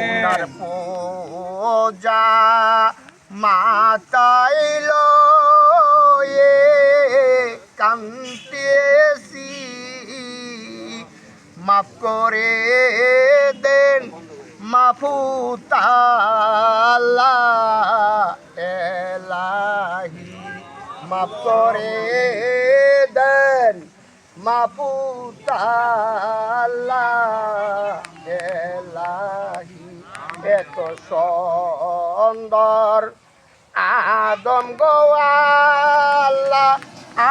মাওলার পূজা মাতাইল এ কান্তেছি মাফ করে দেন মাফুতালা এলাহি। মাফ করে দেন মাফুতালা এলাহি। এত সুন্দর। আদম গোয়াল্লা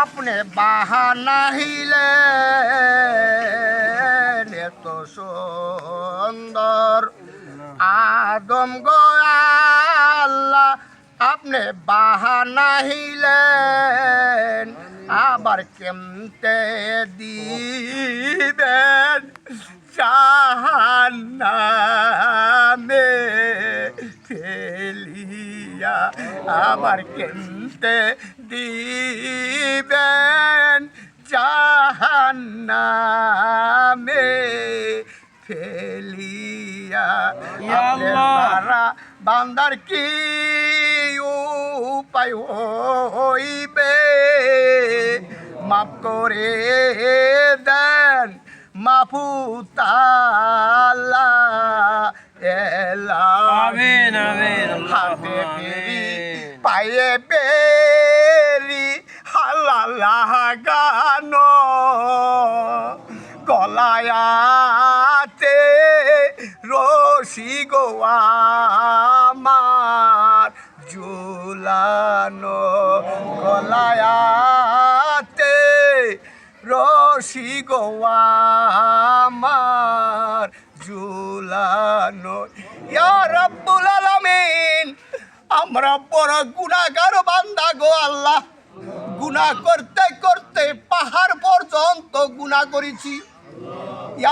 আপনি বাহানা হিলেন এত সুন্দর। আদম গোয়াল্লা আপনি বাহানা হিলেন আবার কেমতে দিবেন জাহান্নামে ফেলিয়া আবার কেমতে দিবেন জাহান্নামে ফেলিয়া। বান্দার কি উপায় হইবে। মাফ করে দেন মাফুতালা এলা হাতে বেরি পায়ে বেরি হালালা গানো গলায়াতে রশি গোয়ামার ঝুলানো গলায়াতে রশি গোয়ামার ঝুলানো। ইয়ার রব্বুল আলামিন, আমরা বড় গুনাহগার বান্দা গো আল্লাহ। গুনাহ করতে করতে পাহাড় পর্যন্ত গুনাহ করেছি।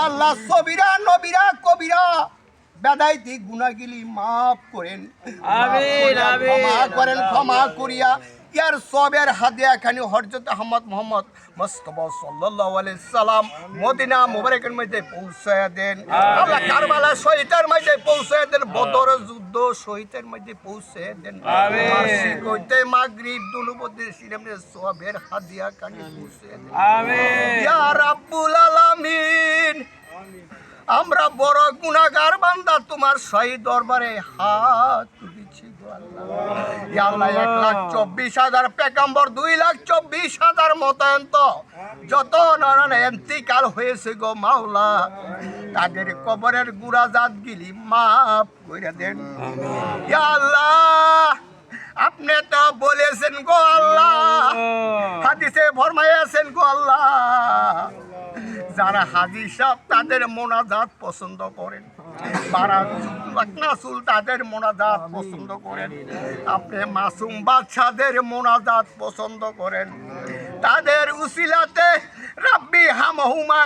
আল্লাহ, সবিরা, নবিরা, কবিরা বেদাইতি গুনাহগুলি মাফ করেন। আমিন, আমিন। ক্ষমা করেন ক্ষমা করিয়া। ইয়ার সবের হাদিয়া খানি হরজত আহমদ মোহাম্মদ মুস্তফা সাল্লাল্লাহু আলাইহি সাল্লাম মদিনা মুবারকের মধ্যে পৌঁছায়া দেন। আল্লাহ কারবালা শহীদের মধ্যে পৌঁছায়া দেন বদর যুদ্ধ শহীদের মধ্যে পৌঁছায়া দেন। আমিন। কইতে মাগরিব দুনুবদে সিরামনে সবের হাদিয়া খানি পৌঁছায়া দেন। আমিন। ইয়া রাব্বুল আলামিন। আমরা বড় গুনাহগার বান্দা তোমার শহীদ দরবারে হাত তুলেছি আল্লাহ। এক লাখ চব্বিশ হাজার পেকাম্বর দুই লাখ চব্বিশ হাজার মতায়ন্ত। যত নানান এন্তিকাল হয়েছে গো মাওলা তাদের কবরের গুড়া জাত গিলি মাফ করে দেন। আল্লাহ আপনি তো বলেছেন গো আল্লাহ। হাদিসে ফরমাইয়াছেন গো আল্লাহ। যারা হাজি সাহ তাদের মোনাজাত পছন্দ করেন। তাদের মোনাজাত পছন্দ করেন। আপনি মাসুম বাচ্চাদের মোনাজাত পছন্দ করেন। তাদের উসিলাতে রাব্বি হামহুমা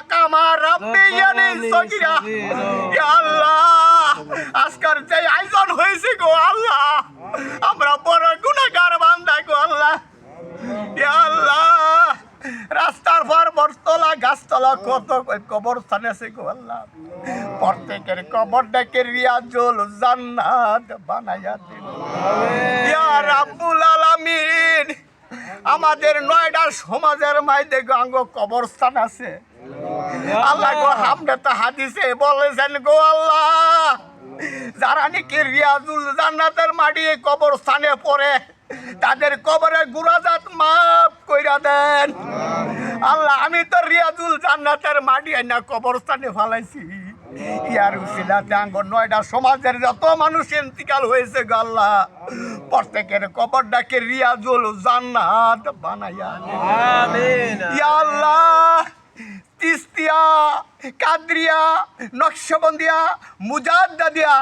রাব্বি ইয়ানি সগিরা। ইয়া আল্লাহ, আজকের যে আয়োজন হয়েছে গো আল্লাহ, আমরা বড় গুনাহগার বান্দা গো আল্লাহ ইয়া আল্লাহ রাস্তার পর বরতলা কত কবরস্থান আছে গো আল্লাহ। প্রত্যেকের কবর ডেকে রিয়াজুল জান্নাত বানাইয়া দিন ইয়া রাব্বুল আলামিন। আমাদের নয়ডার সমাজের মাইদে গাঙ্গ কবরস্থান আছে। আল্লাহ গো আপনি তো হাদিসে বলেছেন গো আল্লাহ যারা নাকি রিয়াজুল জান্নাতের মাটি কবরস্থানে পড়ে তাদের কবরে গুড়াজাত মাফ কইরা দেন। আল্লাহ আমি তো রিয়াজুল জান্নাতের মাটি না কবরস্থানে ফালাইছি। ইয়ার উসিলাতে আঙ্গ নয়টা সমাজের যত মানুষ ইন্তিকাল হয়েছে গো আল্লাহ প্রত্যেকের কবরটাকে রিয়াজুল জান্নাত বানাইয়া ইয়া আল্লাহ তিস্তিয়া কাদরিয়া নকশবন্দিয়া মুজাদ্দাদিয়া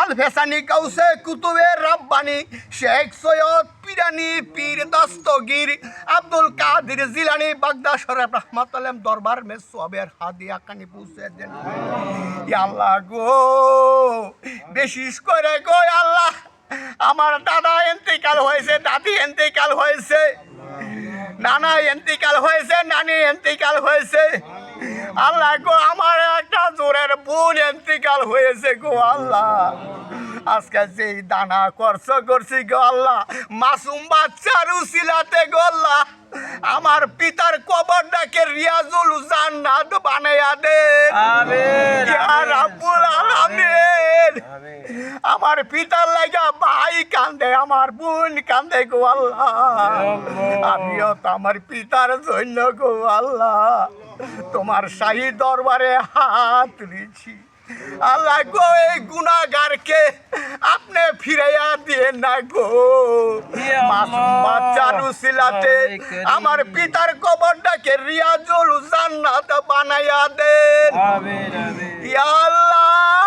আল ফেসানি কাউসে কুতুবে রাব্বানি শেখ সৈয়দ পিরানি পীর দস্তগীর আব্দুল কাদের জিলানি বাগদা রহমত আলম দরবার মে সবের হাদিয়া কানি পৌঁছে দেন। আল্লাহ গো বিশেষ করে গো আল্লাহ। আমার দাদা এন্তিকাল হয়েছে, দাদি এন্তিকাল হয়েছে, নানা এন্তিকাল হয়েছে, নানি এন্তিকাল হয়েছে। আল্লাহ গো, আমার একটা জোরের বোন এন্তিকাল হয়েছে গো আল্লাহ। আজকে যেই দানা খরচ করছি গো আল্লাহ মাসুম বাচ্চার উসিলাতে গো আল্লাহ। আমার পিতার কবরটাকে রিয়াজুল জান্নাত বানাইয়া দে। আমিন রাব্বুল আলামিন। আমার পিতার লাগা ভাই কান্দে আমার বোন কান্দে গো আল্লাহ। আমিও তো আমার পিতার জন্য গো আল্লাহ। তোমার শাহী দরবারে হাত দিয়েছি আল্লাহ গো এই গুণাগারকে আপনি ফিরাইয়া দিয়ে না গো। বাচ্চার উসিলাতে আমার পিতার কবরটাকে রিয়াজুল জান্নাত বানাইয়া দেন। ইয়া আল্লাহ।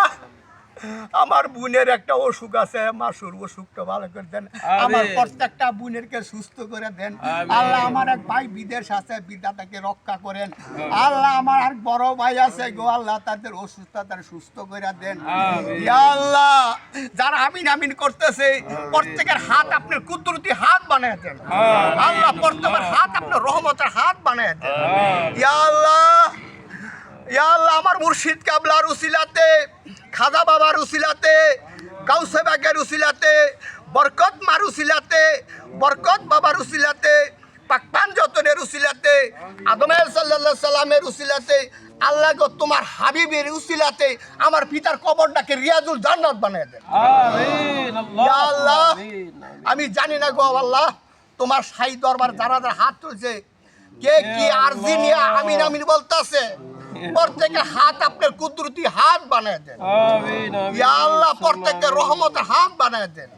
আমার বোনের একটা অসুখ আছে মাসুর অসুখটা ভালো করে দেন। আমার। প্রত্যেকটা বোনেরকে সুস্থ করে দেন। আল্লাহ আমার এক ভাই বিদেশ আছে বিদ্যাটাকে রক্ষা করেন। আল্লাহ আমার এক বড় ভাই আছে গো আল্লাহ তাদের অসুস্থতা সুস্থ করে দেন। আল্লাহ যারা আমিন আমিন করতেছে প্রত্যেকের হাত আপনার কুদরতি হাত বানায় দেন। আল্লাহ প্রত্যেকের হাত আপনার রহমতের হাত বানায় দেন। আল্লাহ। আল্লাহ আমার মুর্শিদ কাবলার উসিলাতে খাজা বাবার উসিলাতে কাউসে বাগের উসিলাতে বরকত মার উসিলাতে বরকত বাবার উসিলাতে পাকপান যতনের উসিলাতে আদমের সাল্লাল্লাহু সাল্লামের উসিলাতে আল্লাহ গো তোমার হাবিবের উসিলাতে আমার পিতার কবরটাকে রিয়াজুল জান্নাত বানিয়ে দেন। আল্লাহ আমি জানি না গো আল্লাহ তোমার সাই দরবার যারা যারা হাত তুলছে কে কি আরজি নিয়ে আমিন আমিন বলতেছে? প্রত্যেকের হাত আপনার কুদরতি হাত বানায় দেন। ইয়া আল্লাহ প্রত্যেকের রহমতের হাত বানায় দেন।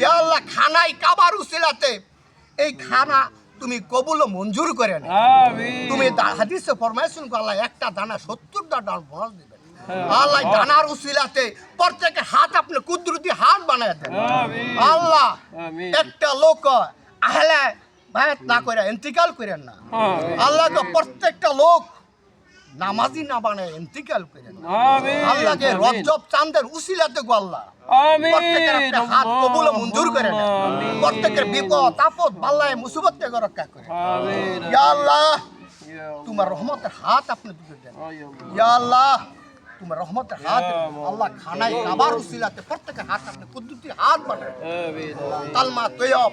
ইয়া আল্লাহ খানাই কাবার উসিলাতে এই খানা তুমি কবুল মঞ্জুর করে না তুমি হাদিসে ফরমাইছেন আল্লাহ একটা দানা সত্তরটা ডাল বল দিবেন হ্যাঁ। আল্লাহ দানার উসিলাতে প্রত্যেকের হাত আপনি কুদরতি হাত বানায় দেন। আল্লাহ একটা লোক আহলে বায়াত না করে ইন্তিকাল করেন না। আমিন আল্লাহকে প্রত্যেকটা লোক নামাজি না বানায় ইন্তিকাল আমিন। আল্লাহকে। রজব চাঁদের উসিলাতে গো আল্লাহ। হাত কবুল মঞ্জুর আমিন। প্রত্যেকের বিপদ আপদ বাল্লায় মুসিবত থেকে রক্ষা করে। আমিন। ইয়া আল্লাহ তোমার রহমতের হাত আপনি দিতে দেন। ইয়া আল্লাহ তোমার রহমতের হাত আল্লাহ। খানায় কাবার উসিলাতে প্রত্যেকের হাত আপনি কুদ্দুতির হাত বানায় আমিন। কালমা তৈয়ব